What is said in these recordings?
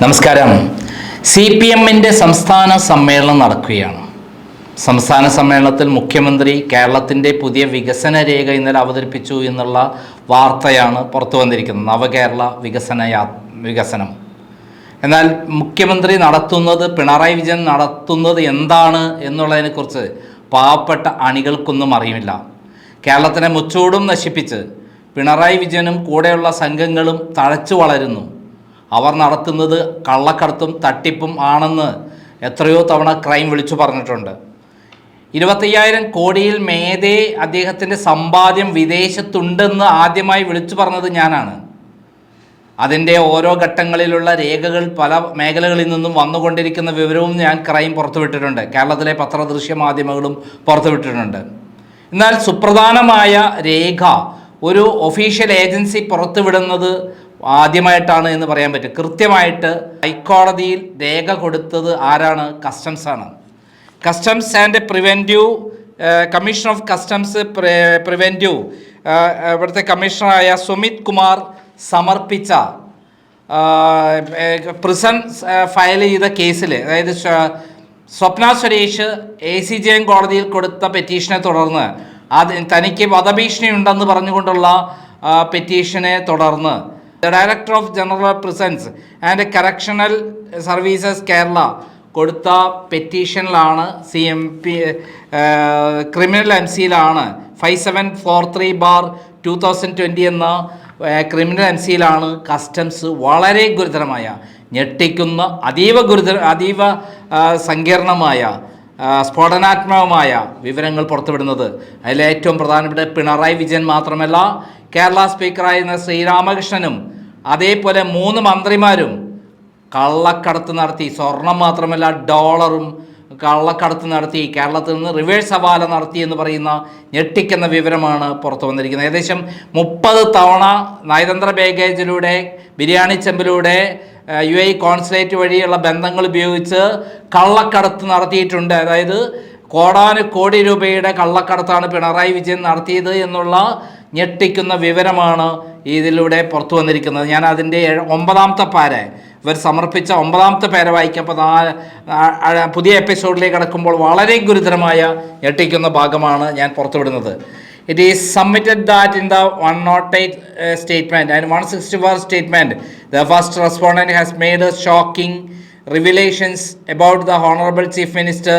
നമസ്കാരം. C P എമ്മിന്റെ സംസ്ഥാന സമ്മേളനം നടക്കുകയാണ്. സംസ്ഥാന സമ്മേളനത്തിൽ മുഖ്യമന്ത്രി കേരളത്തിന്റെ പുതിയ വികസന രേഖ ഇന്നലെ അവതരിപ്പിച്ചു എന്നുള്ള വാർത്തയാണ് പുറത്തു വന്നിരിക്കുന്നത്. നവകേരള വികസന യാ വികസനം. എന്നാൽ മുഖ്യമന്ത്രി നടത്തുന്നത് പിണറായി വിജയൻ നടത്തുന്നത് എന്താണ് എന്നുള്ളതിനെക്കുറിച്ച് പാവപ്പെട്ട അണികൾക്കൊന്നും അറിയില്ല. കേരളത്തിനെ മുച്ചൂടും നശിപ്പിച്ച് പിണറായി വിജയനും കൂടെയുള്ള സംഘങ്ങളും തഴച്ചു വളരുന്നു. അവർ നടത്തുന്നത് കള്ളക്കടത്തും തട്ടിപ്പും ആണെന്ന് എത്രയോ തവണ ക്രൈം വിളിച്ചു പറഞ്ഞിട്ടുണ്ട്. ഇരുപത്തയ്യായിരം കോടിയിൽ മേതേ അദ്ദേഹത്തിന്റെ സമ്പാദ്യം വിദേശത്തുണ്ടെന്ന് ആദ്യമായി വിളിച്ചു പറഞ്ഞത് ഞാനാണ്. അതിന്റെ ഓരോ ഘട്ടങ്ങളിലുള്ള രേഖകൾ പല മേഖലകളിൽ നിന്നും വന്നുകൊണ്ടിരിക്കുന്ന വിവരവും ഞാൻ ക്രൈം പുറത്തുവിട്ടിട്ടുണ്ട്. കേരളത്തിലെ പത്രദൃശ്യ മാധ്യമങ്ങളും പുറത്തുവിട്ടിട്ടുണ്ട്. എന്നാൽ സുപ്രധാനമായ രേഖ ഒരു ഒഫീഷ്യൽ ഏജൻസി പുറത്തുവിടുന്നത് ആദ്യമായിട്ടാണ് എന്ന് പറയാൻ പറ്റും. കൃത്യമായിട്ട് ഹൈക്കോടതിയിൽ രേഖ കൊടുത്തത് ആരാണ്? കസ്റ്റംസ് ആണ്. Customs and preventive commission of customs preventive ഇവിടുത്തെ കമ്മീഷണറായ സുമിത് കുമാർ സമർപ്പിച്ച പ്രിസൺ ഫയൽ ചെയ്ത കേസിൽ അതായത് സ്വ- Swapna Suresh A C J M കോടതിയിൽ കൊടുത്ത പെറ്റീഷനെ തുടർന്ന് അത് തനിക്ക് വധഭീഷണി ഉണ്ടെന്ന് പറഞ്ഞുകൊണ്ടുള്ള പെറ്റീഷനെ തുടർന്ന് director of general prisons and correctional services Kerala കൊടുത്ത പെറ്റീഷനിലാണ് C M P criminal M സിയിലാണ് five seven four three bar two thousand twenty എന്ന ക്രിമിനൽ എം സിയിലാണ് കസ്റ്റംസ് വളരെ ഗുരുതരമായ ഞെട്ടിക്കുന്ന അതീവ ഗുരുതര അതീവ സങ്കീർണമായ സ്ഫോടനാത്മകമായ വിവരങ്ങൾ പുറത്തുവിടുന്നത്. അതിലേറ്റവും പ്രധാനപ്പെട്ട പിണറായി വിജയൻ മാത്രമല്ല കേരള സ്പീക്കറായിരുന്ന ശ്രീരാമകൃഷ്ണനും അതേപോലെ മൂന്ന് മന്ത്രിമാരും കള്ളക്കടത്ത് നടത്തി സ്വർണം മാത്രമല്ല ഡോളറും കള്ളക്കടത്ത് നടത്തി കേരളത്തിൽ നിന്ന് റിവേഴ്സ് ഹവാല നടത്തി എന്ന് പറയുന്ന ഞെട്ടിക്കുന്ന വിവരമാണ് പുറത്തു വന്നിരിക്കുന്നത്. ഏകദേശം മുപ്പത് തവണ നയതന്ത്ര ബാഗേജിലൂടെ ബിരിയാണി ചെമ്പിലൂടെ യു എ കോൺസുലേറ്റ് വഴിയുള്ള ബന്ധങ്ങൾ ഉപയോഗിച്ച് കള്ളക്കടത്ത് നടത്തിയിട്ടുണ്ട്. അതായത് കോടാനു കോടി രൂപയുടെ കള്ളക്കടത്താണ് പിണറായി വിജയൻ നടത്തിയത് എന്നുള്ള ഞെട്ടിക്കുന്ന വിവരമാണ് ഇതിലൂടെ പുറത്തു വന്നിരിക്കുന്നത്. ഞാൻ അതിന്റെ ഒമ്പതാമത്തെ പാര ഇവർ സമർപ്പിച്ച ഒമ്പതാമത്തെ പേര വായിക്കുമ്പോൾ പുതിയ എപ്പിസോഡിലേക്ക് കടക്കുമ്പോൾ വളരെ ഗുരുതരമായ ഞെട്ടിക്കുന്ന ഭാഗമാണ് ഞാൻ പുറത്തുവിടുന്നത്. It is submitted that in the one not eight statement and one sixty four statement the first respondent has made shocking revelations about the honourable chief Minister,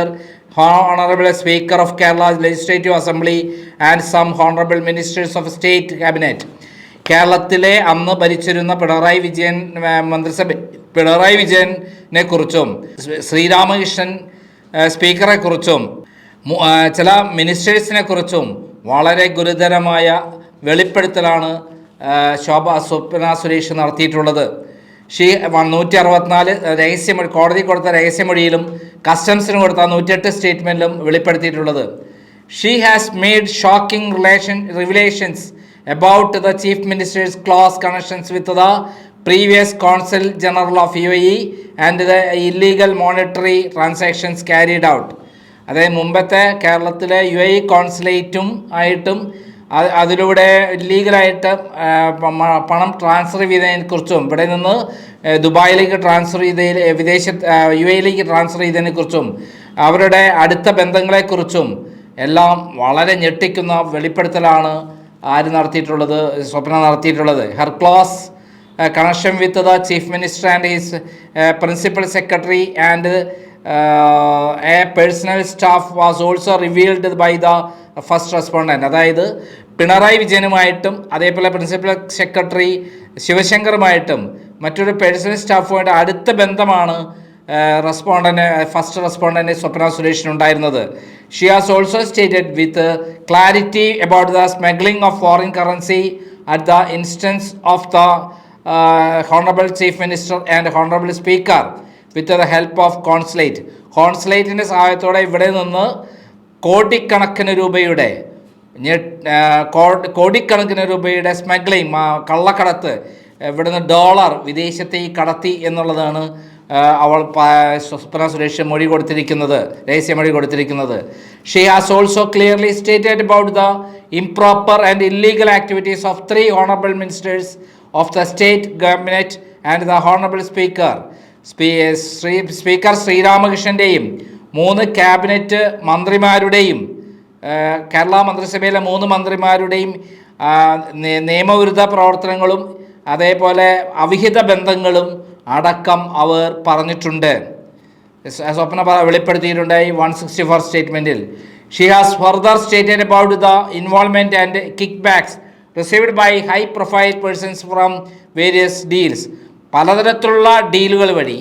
Honorable speaker of Kerala legislative assembly and some Honorable ministers of state Cabinet. കേരളത്തിലെ അന്ന് ഭരിച്ചിരുന്ന പിണറായി വിജയൻ മന്ത്രിസഭ പിണറായി വിജയനെ കുറിച്ചും ശ്രീരാമകൃഷ്ണൻ സ്പീക്കറെ കുറിച്ചും ചില മിനിസ്റ്റേഴ്സിനെ കുറിച്ചും വളരെ ഗുരുതരമായ വെളിപ്പെടുത്തലാണ് ശോഭ സ്വപ്ന സുരേഷ് നടത്തിയിട്ടുള്ളത് ഷീ നൂറ്റി അറുപത്തിനാല് രഹസ്യമൊഴി കോടതി കൊടുത്ത രഹസ്യമൊഴിയിലും കസ്റ്റംസിന് കൊടുത്ത നൂറ്റിയെട്ട് സ്റ്റേറ്റ്മെന്റിലും വെളിപ്പെടുത്തിയിട്ടുള്ളത്. She has made shocking relation revelations about the chief minister's close connections with the previous consul general of U A and the illegal monetary transactions carried out. അതായത് മുമ്പത്തെ കേരളത്തിലെ യു എ കോൺസുലേറ്റും ആയിട്ടും അതിലൂടെ ലീഗലായിട്ട് പണം ട്രാൻസ്ഫർ ചെയ്തതിനെക്കുറിച്ചും ഇവിടെ നിന്ന് ദുബായിലേക്ക് ട്രാൻസ്ഫർ ചെയ്തതിൽ വിദേശ യു എയിലേക്ക് ട്രാൻസ്ഫർ ചെയ്തതിനെക്കുറിച്ചും അവരുടെ അടുത്ത ബന്ധങ്ങളെക്കുറിച്ചും എല്ലാം വളരെ ഞെട്ടിക്കുന്ന വെളിപ്പെടുത്തലാണ് ആര് നടത്തിയിട്ടുള്ളത് സ്വപ്ന നടത്തിയിട്ടുള്ളത്. Her class connection with the chief minister and his principal secretary and a personal staff was also revealed by the first respondent അതായത് പിണറായി വിജയനുമായിട്ടും അതേപോലെ പ്രിൻസിപ്പൽ സെക്രട്ടറി ശിവശങ്കറുമായിട്ടും മറ്റൊരു പേഴ്സണൽ സ്റ്റാഫുമായിട്ട് അടുത്ത ബന്ധമാണ് respondent first respondent Swapna സുരേഷിനുണ്ടായിരുന്നത് she has also stated with clarity about the smuggling of foreign currency at the instance of the honourable chief minister and honourable speaker with the help of consulate കോൺസുലേറ്റിന്റെ സഹായത്തോടെ ഇവിടെ നിന്ന് കോടിക്കണക്കിന് രൂപയുടെ കോടിക്കണക്കിന് രൂപയുടെ smuggling കള്ളക്കടത്ത് ഇവിടുന്ന് dollar വിദേശത്തേക്ക് കടത്തി എന്നുള്ളതാണ് അവൾ സ്വപ്ന സുരേഷ് മൊഴി കൊടുത്തിരിക്കുന്നത് രഹസ്യമൊഴി കൊടുത്തിരിക്കുന്നത്. She has also clearly stated about the improper and illegal activities of three honourable ministers of the state government and the honourable speaker spea speaker ശ്രീരാമകൃഷ്ണന്റെയും മൂന്ന് ക്യാബിനറ്റ് മന്ത്രിമാരുടെയും കേരള മന്ത്രിസഭയിലെ മൂന്ന് മന്ത്രിമാരുടെയും നിയമവിരുദ്ധ പ്രവർത്തനങ്ങളും അതേപോലെ അവിഹിത ബന്ധങ്ങളും അടക്കം അവർ പറഞ്ഞിട്ടുണ്ട്. സ്വ- സ്വപ്ന വെളിപ്പെടുത്തിയിട്ടുണ്ട് വെളിപ്പെടുത്തിയിട്ടുണ്ടായി one sixty four സ്റ്റേറ്റ്മെന്റിൽ she has further stated about the involvement and kickbacks received by high profile persons from various deals പലതരത്തിലുള്ള ഡീലുകൾ വഴി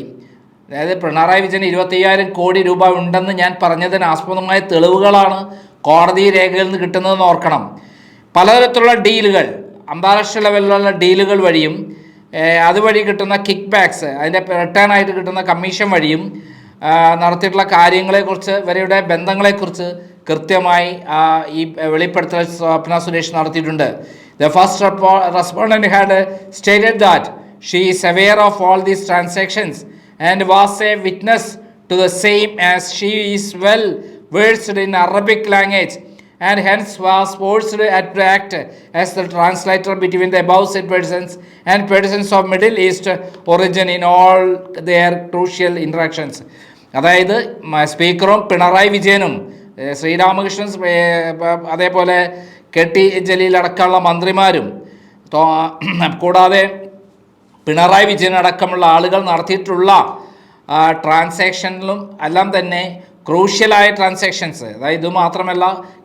അതായത് പിണറായി വിജയൻ ഇരുപത്തയ്യായിരം കോടി രൂപ ഉണ്ടെന്ന് ഞാൻ പറഞ്ഞതിന് ആസ്പദമായ തെളിവുകളാണ് കോടതി രേഖയിൽ നിന്ന് കിട്ടുന്നതെന്ന് ഓർക്കണം. പലതരത്തിലുള്ള ഡീലുകൾ അന്താരാഷ്ട്ര ലെവലിലുള്ള ഡീലുകൾ വഴിയും അതുവഴി കിട്ടുന്ന കിക്ക് ബാക്സ് അതിന്റെ റിട്ടേൺ ആയിട്ട് കിട്ടുന്ന കമ്മീഷൻ വഴിയും നടത്തിയിട്ടുള്ള കാര്യങ്ങളെക്കുറിച്ച് ഇവരുടെ ബന്ധങ്ങളെക്കുറിച്ച് കൃത്യമായി ഈ വെളിപ്പെടുത്തൽ സ്വപ്ന സുരേഷ് നടത്തിയിട്ടുണ്ട്. The first respondent had stated that she is aware of all these transactions and was a witness to the same as she is well versed in Arabic language and hence was forced to act as the translator between the above said persons and persons of Middle East origin in all their crucial interactions. അതായത് സ്പീക്കറും പിണറായി വിജയനും ശ്രീരാമകൃഷ്ണൻ അതേപോലെ K T Jaleel അടക്കമുള്ള മന്ത്രിമാരും കൂടാതെ പിണറായി വിജയൻ അടക്കമുള്ള ആളുകൾ നടത്തിയിട്ടുള്ള ട്രാൻസാക്ഷനിലും എല്ലാം തന്നെ ക്രൂഷ്യലായ ട്രാൻസാക്ഷൻസ്. അതായത് ഇത് മാത്രമല്ല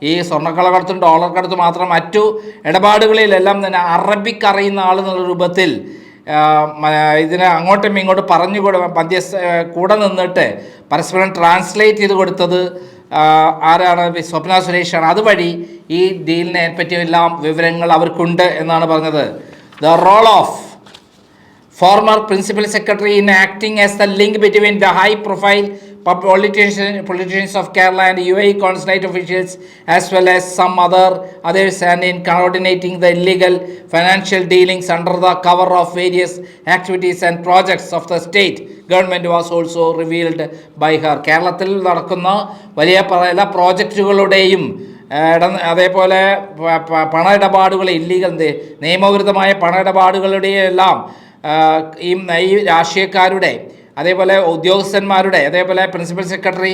ഈ സ്വർണക്കളകടത്തും ഡോളർ കടത്തും മാത്രം മറ്റു ഇടപാടുകളിലെല്ലാം തന്നെ അറബിക്ക് അറിയുന്ന ആൾ എന്നുള്ള രൂപത്തിൽ ഇതിനെ അങ്ങോട്ടും ഇങ്ങോട്ടും പറഞ്ഞു കൊടു മധ്യ കൂടെ നിന്നിട്ട് പരസ്പരം ട്രാൻസ്ലേറ്റ് ചെയ്ത് കൊടുത്തത് ആരാണ്? സ്വപ്ന സുരേഷാണ്. അതുവഴി ഈ ഡീലിനെ പറ്റിയെല്ലാം വിവരങ്ങൾ അവർക്കുണ്ട് എന്നാണ് പറഞ്ഞത്. The role of former principal secretary in acting as the link between the high profile pub- politician, politicians of Kerala and UAE consulate officials as well as some other others and in coordinating the illegal financial dealings under the cover of various activities and projects of the state government was also revealed by her കേരളത്തിൽ നടക്കുന്ന വലിയ പല പ്രോജക്റ്റുകളുടെയും അതേപോലെ പണ ഇടപാടുകൾ illegal നിയമവിരുദ്ധമായ പണ ഇടപാടുകളുടെയും എല്ലാം ഈ ഈ രാഷ്ട്രീയക്കാരുടെ അതേപോലെ ഉദ്യോഗസ്ഥന്മാരുടെ അതേപോലെ പ്രിൻസിപ്പൽ സെക്രട്ടറി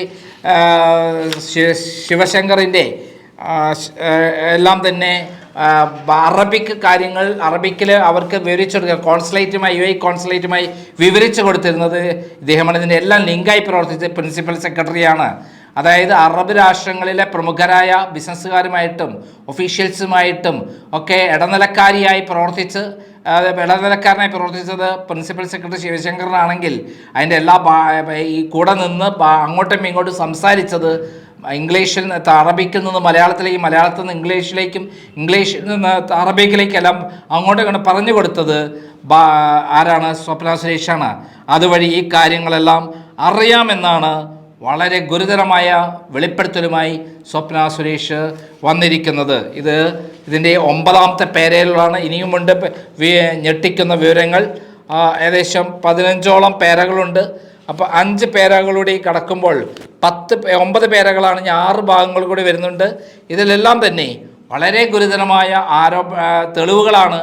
ശിവശങ്കറിന്റെ എല്ലാം തന്നെ അറബിക് കാര്യങ്ങൾ അറബിക്കിൽ അവർക്ക് വിവരിച്ചു കൊടുക്കുക കോൺസുലേറ്റുമായി യു ഐ കോൺസുലേറ്റുമായി വിവരിച്ചു കൊടുത്തിരുന്നത് ഇദ്ദേഹമാണ്. ഇതിന്റെ എല്ലാം ലിങ്കായി പ്രവർത്തിച്ച പ്രിൻസിപ്പൽ സെക്രട്ടറിയാണ്. അതായത് അറബ് രാഷ്ട്രങ്ങളിലെ പ്രമുഖരായ ബിസിനസ്സുകാരുമായിട്ടും ഒഫീഷ്യൽസുമായിട്ടും ഒക്കെ ഇടനിലക്കാരിയായി പ്രവർത്തിച്ച് ഇടനിലക്കാരനായി പ്രവർത്തിച്ചത് പ്രിൻസിപ്പൽ സെക്രട്ടറി ശിവശങ്കറിനാണെങ്കിൽ അതിന്റെ എല്ലാ ഈ കൂടെ നിന്ന് അങ്ങോട്ടും ഇങ്ങോട്ടും സംസാരിച്ചത് ഇംഗ്ലീഷിൽ നിന്ന് അറബിക്കിൽ നിന്ന് മലയാളത്തിലേക്കും മലയാളത്തിൽ നിന്ന് ഇംഗ്ലീഷിലേക്കും ഇംഗ്ലീഷിൽ നിന്ന് അറബിക്കിലേക്കെല്ലാം അങ്ങോട്ടും ഇങ്ങോട്ടും പറഞ്ഞു കൊടുത്തത് ആരാണ്? സ്വപ്ന സുരേഷാണ്. അതുവഴി ഈ കാര്യങ്ങളെല്ലാം അറിയാമെന്നാണ് വളരെ ഗുരുതരമായ വെളിപ്പെടുത്തലുമായി സ്വപ്ന സുരേഷ് വന്നിരിക്കുന്നത്. ഇത് ഇതിന്റെ ഒമ്പതാമത്തെ പേരയിലാണ് ഇനിയുമുണ്ട് ഞെട്ടിക്കുന്ന വിവരങ്ങൾ. ഏകദേശം പതിനഞ്ചോളം പേരകളുണ്ട്. അപ്പോൾ അഞ്ച് പേരകളുടെ കടക്കുമ്പോൾ പത്ത് ഒമ്പത് പേരകളാണ് ഞാൻ ആറ് ഭാഗങ്ങൾ കൂടി വരുന്നുണ്ട്. ഇതിലെല്ലാം തന്നെ വളരെ ഗുരുതരമായ ആരോപ തെളിവുകളാണ്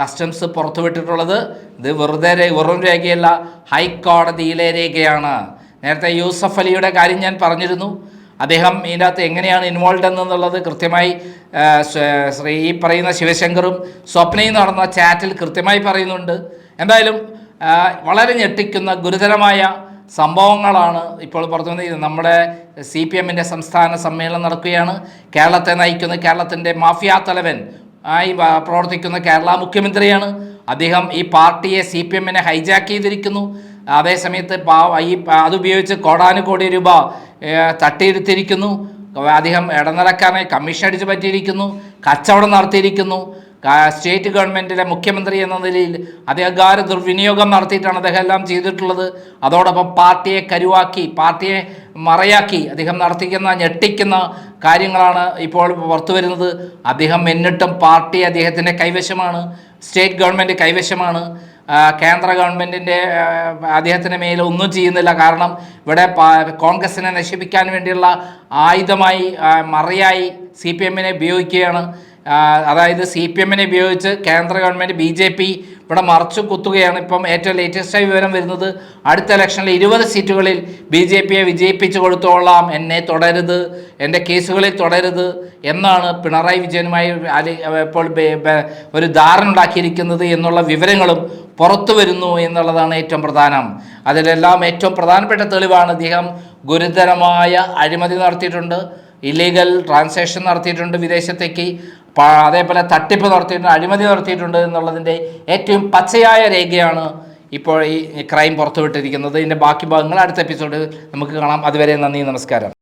കസ്റ്റംസ് പുറത്തുവിട്ടിട്ടുള്ളത്. ഇത് വെറുതെ വെറും രേഖയല്ല ഹൈക്കോടതിയിലെ രേഖയാണ്. നേരത്തെ യൂസഫ് അലിയുടെ കാര്യം ഞാൻ പറഞ്ഞിരുന്നു. അദ്ദേഹം ഇതിനകത്ത് എങ്ങനെയാണ് ഇൻവോൾവ് എന്നുള്ളത് കൃത്യമായി ശ്രീ ഈ പറയുന്ന ശിവശങ്കറും സ്വപ്നയും നടന്ന ചാറ്റിൽ കൃത്യമായി പറയുന്നുണ്ട്. എന്തായാലും വളരെ ഞെട്ടിക്കുന്ന ഗുരുതരമായ സംഭവങ്ങളാണ് ഇപ്പോൾ പുറത്തു വന്നിരിക്കുന്നത് നമ്മുടെ സി പി എമ്മിന്റെ സംസ്ഥാന സമ്മേളനം നടക്കുകയാണ്. കേരളത്തെ നയിക്കുന്ന കേരളത്തിന്റെ മാഫിയ തലവൻ ആയി പ്രവർത്തിക്കുന്ന കേരള മുഖ്യമന്ത്രിയാണ്. അദ്ദേഹം ഈ പാർട്ടിയെ സി പി എമ്മിനെ ഹൈജാക്ക് ചെയ്തിരിക്കുന്നു. അതേസമയത്ത് പാവ ഈ അതുപയോഗിച്ച് കോടാനുകോടി രൂപ തട്ടിയെടുത്തിരിക്കുന്നു അദ്ദേഹം ഇടനിലക്കാരനെ കമ്മീഷൻ അടിച്ചു പറ്റിയിരിക്കുന്നു കച്ചവടം നടത്തിയിരിക്കുന്നു. സ്റ്റേറ്റ് ഗവൺമെന്റിലെ മുഖ്യമന്ത്രി എന്ന നിലയിൽ അധികാര ദുർവിനിയോഗം നടത്തിയിട്ടാണ് അദ്ദേഹം എല്ലാം ചെയ്തിട്ടുള്ളത്. അതോടൊപ്പം പാർട്ടിയെ കരുവാക്കി പാർട്ടിയെ മറയാക്കി അദ്ദേഹം നടത്തിക്കുന്ന ഞെട്ടിക്കുന്ന കാര്യങ്ങളാണ് ഇപ്പോൾ പുറത്തു വരുന്നത്. അദ്ദേഹം എന്നിട്ടും പാർട്ടി അദ്ദേഹത്തിന്റെ കൈവശമാണ് സ്റ്റേറ്റ് ഗവൺമെന്റ് കൈവശമാണ്. കേന്ദ്ര ഗവൺമെന്റിന്റെ അദ്ദേഹത്തിന് മേൽ ഒന്നും ചെയ്യുന്നില്ല. കാരണം ഇവിടെ കോൺഗ്രസിനെ നശിപ്പിക്കാൻ വേണ്ടിയുള്ള ആയുധമായി മറിയായി സി പി എമ്മിനെ ഉപയോഗിക്കുകയാണ്. അതായത് സി പി എമ്മിനെ ഉപയോഗിച്ച് കേന്ദ്ര ഗവൺമെന്റ് ബി ജെ പി ഇവിടെ മറച്ചു കുത്തുകയാണ്. ഇപ്പം ഏറ്റവും ലേറ്റസ്റ്റായി വിവരം വരുന്നത് അടുത്ത ഇലക്ഷനിൽ ഇരുപത് സീറ്റുകളിൽ ബി ജെ പിയെ വിജയിപ്പിച്ചു കൊടുത്തോളാം. എന്നെ തുടരുത് എന്റെ കേസുകളിൽ തുടരുത് എന്നാണ് പിണറായി വിജയനുമായി ഇപ്പോൾ ഒരു ധാരണ ഉണ്ടാക്കിയിരിക്കുന്നത് എന്നുള്ള വിവരങ്ങളും പുറത്തു വരുന്നു എന്നുള്ളതാണ് ഏറ്റവും പ്രധാനം. അതിലെല്ലാം ഏറ്റവും പ്രധാനപ്പെട്ട തെളിവാണ് അദ്ദേഹം ഗുരുതരമായ അഴിമതി നടത്തിയിട്ടുണ്ട്. ഇല്ലീഗൽ ട്രാൻസാക്ഷൻ നടത്തിയിട്ടുണ്ട് വിദേശത്തേക്ക്. അതേപോലെ തട്ടിപ്പ് നടത്തിയിട്ടുണ്ട് അഴിമതി നടത്തിയിട്ടുണ്ട് എന്നുള്ളതിന്റെ ഏറ്റവും പച്ചയായ രേഖയാണ് ഇപ്പോൾ ഈ ക്രൈം പുറത്തുവിട്ടിരിക്കുന്നത്. ഇതിന്റെ ബാക്കി ഭാഗങ്ങൾ അടുത്ത എപ്പിസോഡ് നമുക്ക് കാണാം. അതുവരെ നന്ദി നമസ്കാരം.